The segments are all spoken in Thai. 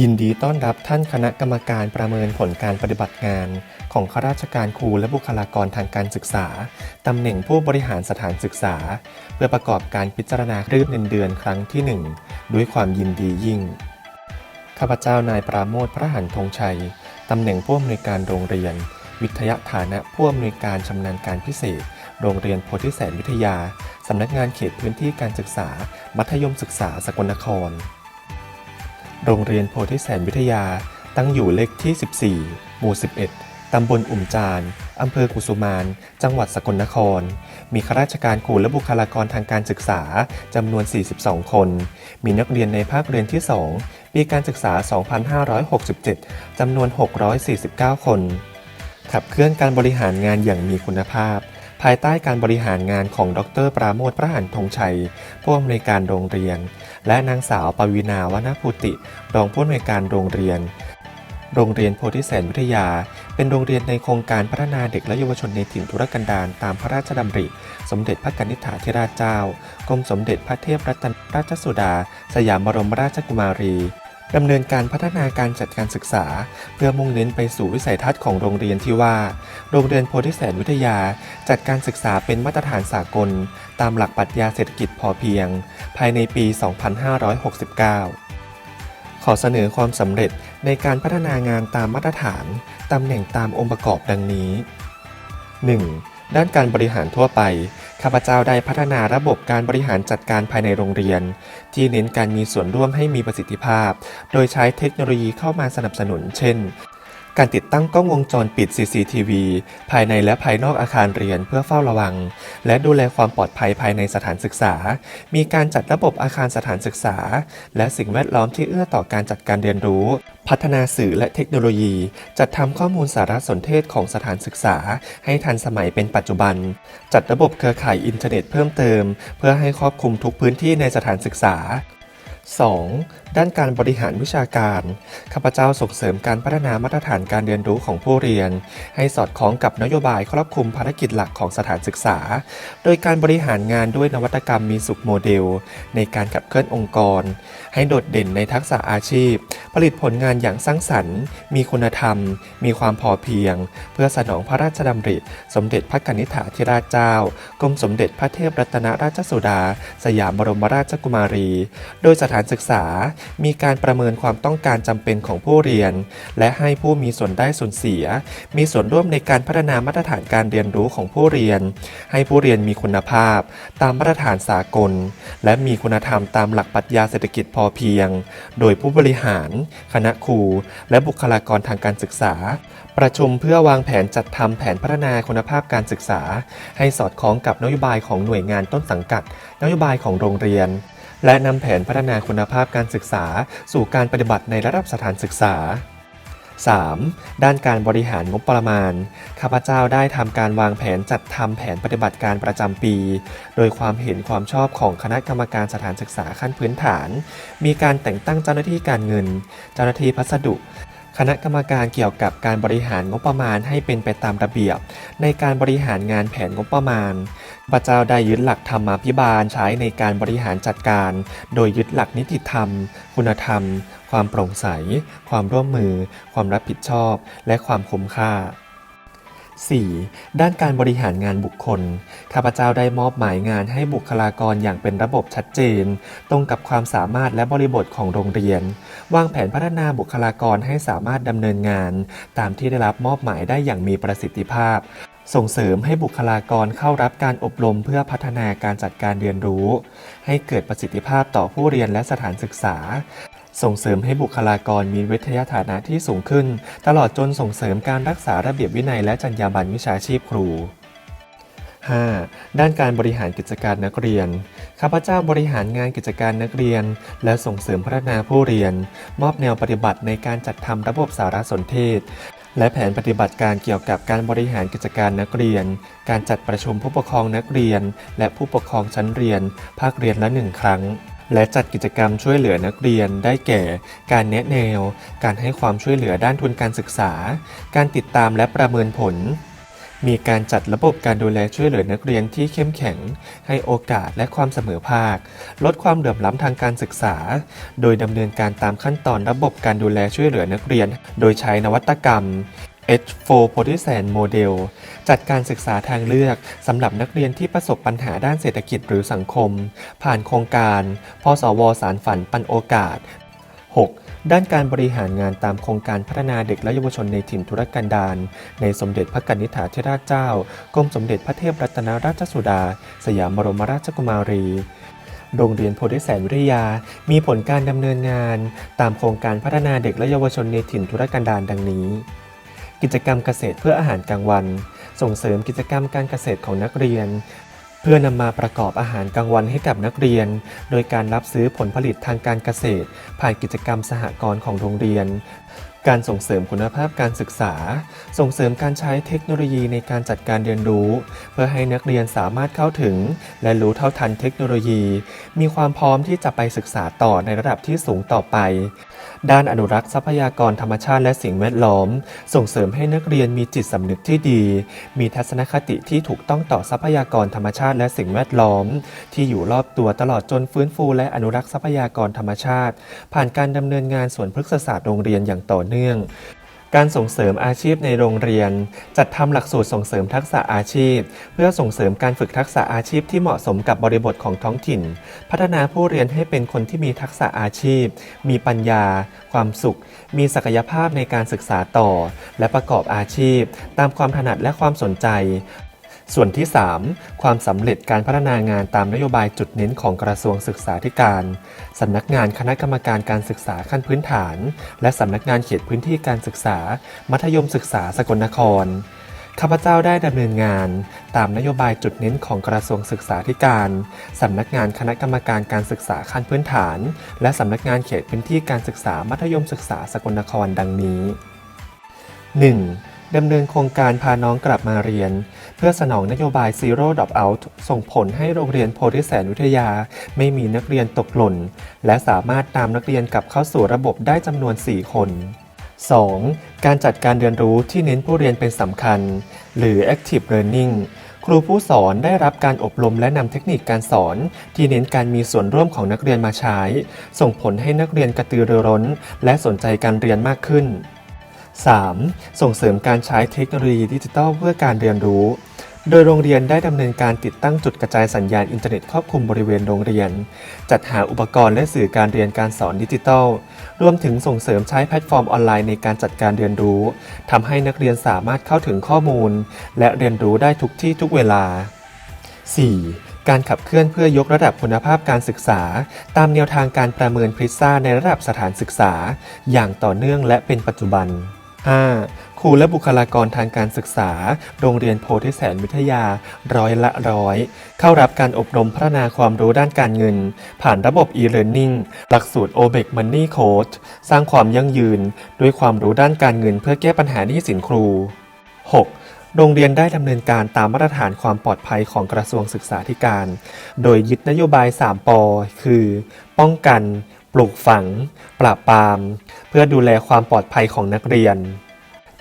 ยินดีต้อนรับท่านคณะกรรมการประเมินผลการปฏิบัติงาน ของข้าราชการครูและบุคลากรทางการศึกษา ตำแหน่งผู้บริหารสถานศึกษา เพื่อประกอบการพิจารณารืบเงินเดือนครั้งที่ 1 ด้วยความยินดียิ่ง ข้าพเจ้านายปราโมทพระหันธงชัย ตำแหน่งผู้อำนวยการโรงเรียน วิทยาฐานะผู้อำนวยการชำนาญการพิเศษ โรงเรียนโพธิแสนวิทยา สำนักงานเขตพื้นที่การศึกษา มัธยมศึกษาสกลนคร โรงเรียนโพธิแสนวิทยา ตั้งอยู่เลขที่ 14 หมู่ 11 ตำบลอุ่มจาน อำเภอกุสุมาน จังหวัดสกลนคร มีข้าราชการครูและบุคลากรทางการศึกษา จำนวน 42 คน มีนักเรียนในภาคเรียนที่ 2 ปีการศึกษา 2567 จำนวน 649 คน ขับเคลื่อนการบริหารงานอย่างมีคุณภาพ ภายใต้การบริหารงานของดร ปราโมทพระหันธงชัย ผู้อำนวยการโรงเรียน และนางสาวปวีณาวนาภูติ รองผู้อำนวยการโรงเรียน โรงเรียนโพธิแสนวิทยา เป็นโรงเรียนในโครงการพัฒนาเด็กและเยาวชนในถิ่นทุรกันดารตามพระราชดำริ สมเด็จพระกนิษฐาธิราชเจ้ากรมสมเด็จพระเทพรัตนราชสุดา สยามบรมราชกุมารี ดำเนินการพัฒนาการจัดการศึกษา เพื่อมุ่งเน้นไปสู่วิสัยทัศน์ของโรงเรียนที่ว่า โรงเรียนโพธิแสนวิทยา จัดการศึกษาเป็นมาตรฐานสากล ตามหลักปรัชญาเศรษฐกิจพอเพียง ภายในปี 2569ขอเสนอความสำเร็จในการพัฒนางานตามมาตรฐาน ตำแหน่งตามองค์ประกอบดังนี้ 1. ด้านการบริหารทั่วไป ข้าพเจ้าได้พัฒนาระบบการบริหารจัดการภายในโรงเรียน ที่เน้นการมีส่วนร่วมให้มีประสิทธิภาพ โดยใช้เทคโนโลยีเข้ามาสนับสนุน เช่น การติดตั้งกล้องวงจรปิด CCTV ภายในและภายนอกอาคารเรียนเพื่อเฝ้าระวัง และดูแลความปลอดภัยภายในสถานศึกษา มีการจัดระบบอาคารสถานศึกษา และสิ่งแวดล้อมที่เอื้อต่อการจัดการเรียนรู้ พัฒนาสื่อและเทคโนโลยี จัดทำข้อมูลสารสนเทศของสถานศึกษา ให้ทันสมัยเป็นปัจจุบัน จัดระบบเครือข่ายอินเทอร์เน็ตเพิ่มเติม เพื่อให้ครอบคลุมทุกพื้นที่ในสถานศึกษา 2. ด้านการบริหารวิชาการ ข้าพเจ้าส่งเสริมการพัฒนามาตรฐานการเรียนรู้ของผู้เรียน ให้สอดคล้องกับนโยบายครอบคลุมภารกิจหลักของสถานศึกษา โดยการบริหารงานด้วยนวัตกรรมมีสุขโมเดล ในการขับเคลื่อนองค์กร ให้โดดเด่นในทักษะอาชีพ ผลิตผลงานอย่างสร้างสรรค์ มีคุณธรรม มีความพอเพียง เพื่อสนองพระราชดำริ สมเด็จพระกนิษฐาธิราชเจ้ากรมสมเด็จพระเทพรัตนราชสุดา สยามบรมราชกุมารี โดยสถถานศึกษา มีการประเมินความต้องการจำเป็นของผู้เรียน และให้ผู้มีส่วนได้ส่วนเสีย มีส่วนร่วมในการพัฒนามาตรฐานการเรียนรู้ของผู้เรียน ให้ผู้เรียนมีคุณภาพ ตามมาตรฐานสากล และมีคุณธรรมตามหลักปรัชญาเศรษฐกิจพอเพียง โดยผู้บริหาร คณะครู และบุคลากรทางการศึกษา ประชุมเพื่อวางแผนจัดทำแผนพัฒนาคุณภาพการศึกษา ให้สอดคล้องกับนโยบายของหน่วยงานต้นสังกัด นโยบายของโรงเรียน และนำแผนพัฒนาคุณภาพการศึกษา สู่การปฏิบัติในระดับสถานศึกษา 3. ด้านการบริหารงบประมาณ ข้าพเจ้าได้ทำการวางแผนจัดทำแผนปฏิบัติการประจำปี โดยความเห็นความชอบของคณะกรรมการสถานศึกษาขั้นพื้นฐาน มีการแต่งตั้งเจ้าหน้าที่การเงิน เจ้าหน้าที่พัสดุ คณะกรรมการเกี่ยวกับการบริหารงบประมาณให้เป็นไปตามระเบียบ ในการบริหารงานแผนงบประมาณพระเจ้าได้ยึดหลักธรรมาภิบาลใช้ในการบริหารจัดการ โดยยึดหลักนิติธรรม คุณธรรม ความโปร่งใส ความร่วมมือ ความรับผิดชอบ และความคุ้มค่า 4. ด้านการบริหารงานบุคคล ข้าพเจ้าได้มอบหมายงานให้บุคลากรอย่างเป็นระบบชัดเจน ตรงกับความสามารถและบริบทของโรงเรียน วางแผนพัฒนาบุคลากรให้สามารถดำเนินงาน ตามที่ได้รับมอบหมายได้อย่างมีประสิทธิภาพ ส่งเสริมให้บุคลากรเข้ารับการอบรมเพื่อพัฒนาการจัดการเรียนรู้ ให้เกิดประสิทธิภาพต่อผู้เรียนและสถานศึกษา ส่งเสริมให้บุคลากรมีวิทยาฐานะที่สูงขึ้น ตลอดจนส่งเสริมการรักษาระเบียบวินัยและจรรยาบรรณวิชาชีพครู 5. ด้านการบริหารกิจการนักเรียน ข้าพเจ้าบริหารงานกิจการนักเรียน และส่งเสริมพัฒนาผู้เรียน มอบแนวปฏิบัติในการจัดทำระบบสารสนเทศ และแผนปฏิบัติการเกี่ยวกับการบริหารกิจการนักเรียน การจัดประชุมผู้ปกครองนักเรียน และผู้ปกครองชั้นเรียน ภาคเรียนละหนึ่งครั้ง และจัดกิจกรรมช่วยเหลือนักเรียนได้แก่ การแนะแนว การให้ความช่วยเหลือด้านทุนการศึกษา การติดตามและประเมินผล มีการจัดระบบการดูแลช่วยเหลือนักเรียนที่เข้มแข็ง ให้โอกาสและความเสมอภาค ลดความเหลื่อมล้ำทางการศึกษา โดยดำเนินการตามขั้นตอนระบบการดูแลช่วยเหลือนักเรียน โดยใช้นวัตกรรม H4 p o l i s a n Model จัดการศึกษาทางเลือกสำหรับนักเรียนที่ประสบปัญหาด้านเศรษฐกิจหรือสังคม ผ่านโครงการ พสวสารฝันปันโอกาส 6. ด้านการบริหารงานตามโครงการพัฒนาเด็กและเยาวชนในถิ่นธุรกันดารในสมเด็จพระกนิษฐาธิราชเจ้ากรมสมเด็จพระเทพรัตนราชสุดา สยามบรมราชกุมารีโรงเรียนโพธิแสนวิทยา มีผลการดำเนินงาน ตามโครงการพัฒนาเด็กและเยาวชนในถิ่นธุรกันดารดังนี้ กิจกรรมเกษตรเพื่ออาหารกลางวัน ส่งเสริมกิจกรรมการเกษตรของนักเรียน เพื่อนำมาประกอบอาหารกลางวันให้กับนักเรียน โดยการรับซื้อผลผลิตทางการเกษตร ผ่านกิจกรรมสหกรณ์ของโรงเรียน การส่งเสริมคุณภาพการศึกษา ส่งเสริมการใช้เทคโนโลยีในการจัดการเรียนรู้ เพื่อให้นักเรียนสามารถเข้าถึง และรู้เท่าทันเทคโนโลยี มีความพร้อมที่จะไปศึกษาต่อในระดับที่สูงต่อไป ด้านอนุรักษ์ทรัพยากรธรรมชาติและสิ่งแวดล้อม ส่งเสริมให้นักเรียนมีจิตสำนึกที่ดี มีทัศนคติที่ถูกต้องต่อทรัพยากรธรรมชาติและสิ่งแวดล้อม ที่อยู่รอบตัวตลอดจนฟื้นฟูและอนุรักษ์ทรัพยากรธรรมชาติ ผ่านการดำเนินงานสวนพฤกษศาสตร์โรงเรียนอย่างต่อเนื่องการส่งเสริมอาชีพในโรงเรียน จัดทำหลักสูตรส่งเสริมทักษะอาชีพ เพื่อส่งเสริมการฝึกทักษะอาชีพที่เหมาะสมกับบริบทของท้องถิ่น พัฒนาผู้เรียนให้เป็นคนที่มีทักษะอาชีพ มีปัญญา ความสุข มีศักยภาพในการศึกษาต่อ และประกอบอาชีพ ตามความถนัดและความสนใจ ส่วนที่ 3 ความสำเร็จการพัฒนางานตามนโยบายจุดเน้นของกระทรวงศึกษาธิการสำนักงานคณะกรรมการการศึกษาขั้นพื้นฐาน และสำนักงานเขตพื้นที่การศึกษา มัธยมศึกษาสกลนครข้าพเจ้าได้ดำเนินงาน ตามนโยบายจุดเน้นของกระทรวงศึกษาธิการสำนักงานคณะกรรมการการศึกษาขั้นพื้นฐาน และสำนักงานเขตพื้นที่การศึกษามัธยมศึกษาสกลนครดังนี้ 1. ดำเนินโครงการพาน้องกลับมาเรียน เพื่อสนองนโยบาย Zero Drop Out ส่งผลให้โรงเรียนโพธิแสนวิทยา ไม่มีนักเรียนตกหล่น และสามารถตามนักเรียนกลับเข้าสู่ระบบได้จำนวน 4 คน 2. การจัดการเรียนรู้ที่เน้นผู้เรียนเป็นสำคัญ หรือ Active Learning ครูผู้สอนได้รับการอบรมและนำเทคนิคการสอน ที่เน้นการมีส่วนร่วมของนักเรียนมาใช้ ส่งผลให้นักเรียนกระตือรือร้น และสนใจการเรียนมากขึ้น 3. ส่งเสริมการใช้เทคโนโลยีดิจิทัลเพื่อการเรียนรู้ โดยโรงเรียนได้ดำเนินการติดตั้งจุดกระจายสัญญาณอินเทอร์เน็ตครอบคลุมบริเวณโรงเรียน จัดหาอุปกรณ์และสื่อการเรียนการสอนดิจิทัล รวมถึงส่งเสริมใช้แพลตฟอร์มออนไลน์ในการจัดการเรียนรู้ทำให้นักเรียนสามารถเข้าถึงข้อมูล และเรียนรู้ได้ทุกที่ทุกเวลา 4. การขับเคลื่อนเพื่อยกระดับคุณภาพการศึกษา ตามแนวทางการประเมินพริซ่าในระดับสถานศึกษา อย่างต่อเนื่องและเป็นปัจจุบัน 5. ครูและบุคลากรทางการศึกษา โรงเรียนโพธิแสนวิทยา ร้อยละร้อย เข้ารับการอบรมพัฒนาความรู้ด้านการเงิน ผ่านระบบ e-learning หลักสูตร OBEC Money Coach สร้างความยั่งยืน ด้วยความรู้ด้านการเงินเพื่อแก้ปัญหาหนี้สินครู 6. โรงเรียนได้ดำเนินการตามมาตรฐานความปลอดภัยของกระทรวงศึกษาธิการ โดยยึดนโยบาย 3ปอคือ ป้องกัน ปลูกฝัง ปราบปราม เพื่อดูแลความปลอดภัยของนักเรียน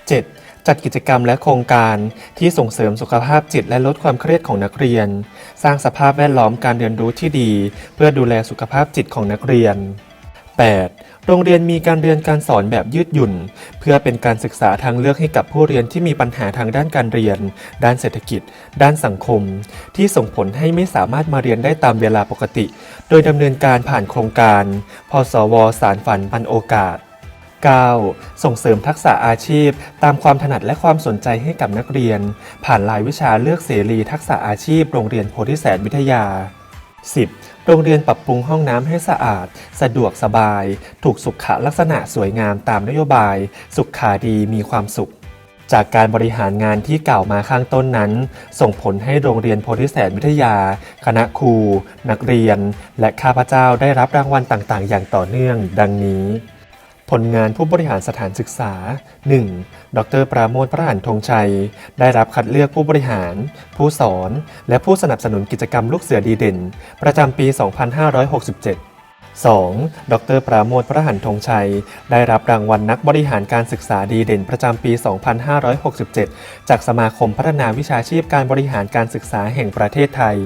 7. จัดกิจกรรมและโครงการที่ส่งเสริมสุขภาพจิตและลดความเครียดของนักเรียน สร้างสภาพแวดล้อมการเรียนรู้ที่ดี เพื่อดูแลสุขภาพจิตของนักเรียน 8. โรงเรียนมีการเรียนการสอนแบบยืดหยุ่น เพื่อเป็นการศึกษาทางเลือกให้กับผู้เรียนที่มีปัญหาทางด้านการเรียน ด้านเศรษฐกิจ ด้านสังคม ที่ส่งผลให้ไม่สามารถมาเรียนได้ตามเวลาปกติ โดยดำเนินการผ่านโครงการ พสว สารฝันปันโอกาส 9. ส่งเสริมทักษะอาชีพ ตามความถนัดและความสนใจให้กับนักเรียน ผ่านรายวิชาเลือกเสรีทักษะอาชีพ โรงเรียนโพธิแสนวิทยา 10. โรงเรียนปรับปรุงห้องน้ำให้สะอาด สะดวกสบาย ถูกสุขลักษณะสวยงามตามนโยบาย สุขาดีมีความสุข จากการบริหารงานที่กล่าวมาข้างต้นนั้น ส่งผลให้โรงเรียนโพธิแสนวิทยา คณะครู นักเรียน และข้าพเจ้าได้รับรางวัลต่างๆ อย่างต่อเนื่อง ดังนี้ ผลงานผู้บริหารสถานศึกษา 1. ดร ปราโมทพระหันธงชัย ได้รับคัดเลือกผู้บริหาร ผู้สอน และผู้สนับสนุนกิจกรรมลูกเสือดีเด่น ประจำปี 2567 2. ดร ปราโมทพระหันธงชัย ได้รับรางวัลนักบริหารการศึกษาดีเด่นประจำปี 2567 จากสมาคมพัฒนาวิชาชีพการบริหารการศึกษาแห่งประเทศไทย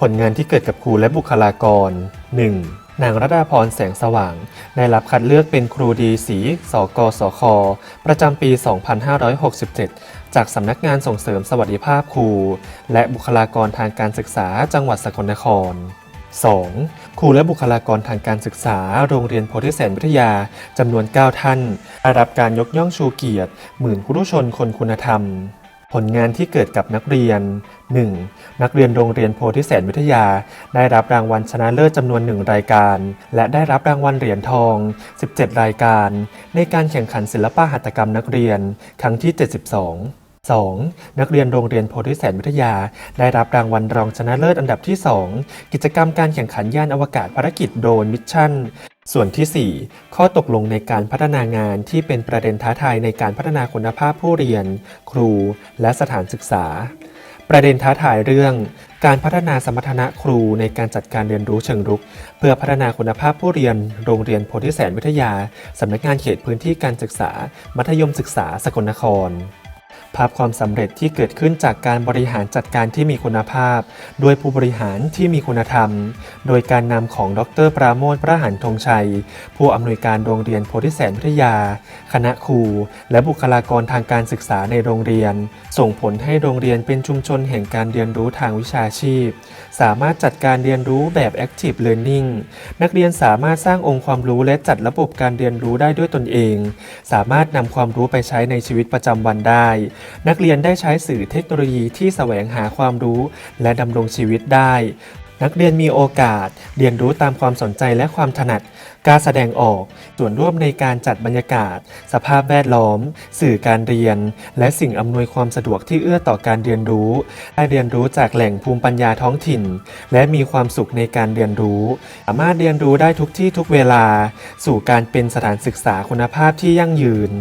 ผลงานที่เกิดกับครูและบุคลากร 1. นางรัดาพรแสงสว่าง ได้รับคัดเลือกเป็นครูดีสีสกสค ประจำปี 2567 จากสำนักงานส่งเสริมสวัสดิภาพครู และบุคลากรทางการศึกษาจังหวัดสกลนคร 2. ครูและบุคลากรทางการศึกษา โรงเรียนโพธิแสนวิทยา จำนวน 9 ท่านได้รับการยกย่องชูเกียรติ หมื่นครุชนคนคุณธรรม ผลงานที่เกิดกับนักเรียน 1. นักเรียนโรงเรียนโพธิแสนวิทยา ได้รับรางวัลชนะเลิศจำนวนหนึ่งรายการ และได้รับรางวัลเหรียญทอง 17 รายการ ในการแข่งขันศิลปะหัตถกรรมนักเรียน ครั้งที่ 72 2. นักเรียนโรงเรียนโพธิแสนวิทยา ได้รับรางวัลรองชนะเลิศอันดับที่ 2 กิจกรรมการแข่งขันยานอวกาศภารกิจโดรนมิชชั่น ส่วนที่ 4 ข้อตกลงในการพัฒนางานที่เป็นประเด็นท้าทายในการพัฒนาคุณภาพผู้เรียน ครู และสถานศึกษา ประเด็นท้าทายเรื่อง การพัฒนาสมรรถนะครูในการจัดการเรียนรู้เชิงรุก เพื่อพัฒนาคุณภาพผู้เรียน โรงเรียนโพธิแสนวิทยา สำนักงานเขตพื้นที่การศึกษา มัธยมศึกษาสกลนคร ภาพความสำเร็จที่เกิดขึ้นจากการบริหารจัดการที่มีคุณภาพโดยผู้บริหารที่มีคุณธรรม โดยการนำของดร ปราโมทพระหันธงชัย ผู้อำนวยการโรงเรียนโพธิแสนวิทยา คณะครู และบุคลากรทางการศึกษาในโรงเรียน ส่งผลให้โรงเรียนเป็นชุมชนแห่งการเรียนรู้ทางวิชาชีพ สามารถจัดการเรียนรู้แบบ Active Learning นักเรียนสามารถสร้างองค์ความรู้และจัดระบบการเรียนรู้ได้ด้วยตนเอง สามารถนำความรู้ไปใช้ในชีวิตประจำวันได้นักเรียนได้ใช้สื่อเทคโนโลยีที่แสวงหาความรู้ และดำรงชีวิตได้ นักเรียนมีโอกาส เรียนรู้ตามความสนใจและความถนัด การแสดงออก ส่วนร่วมในการจัดบรรยากาศ สภาพแวดล้อม สื่อการเรียน และสิ่งอำนวยความสะดวกที่เอื้อต่อการเรียนรู้ ได้เรียนรู้จากแหล่งภูมิปัญญาท้องถิ่น และมีความสุขในการเรียนรู้ สามารถเรียนรู้ได้ทุกที่ทุกเวลา สู่การเป็นสถานศึกษาคุณภาพที่ยั่งยืน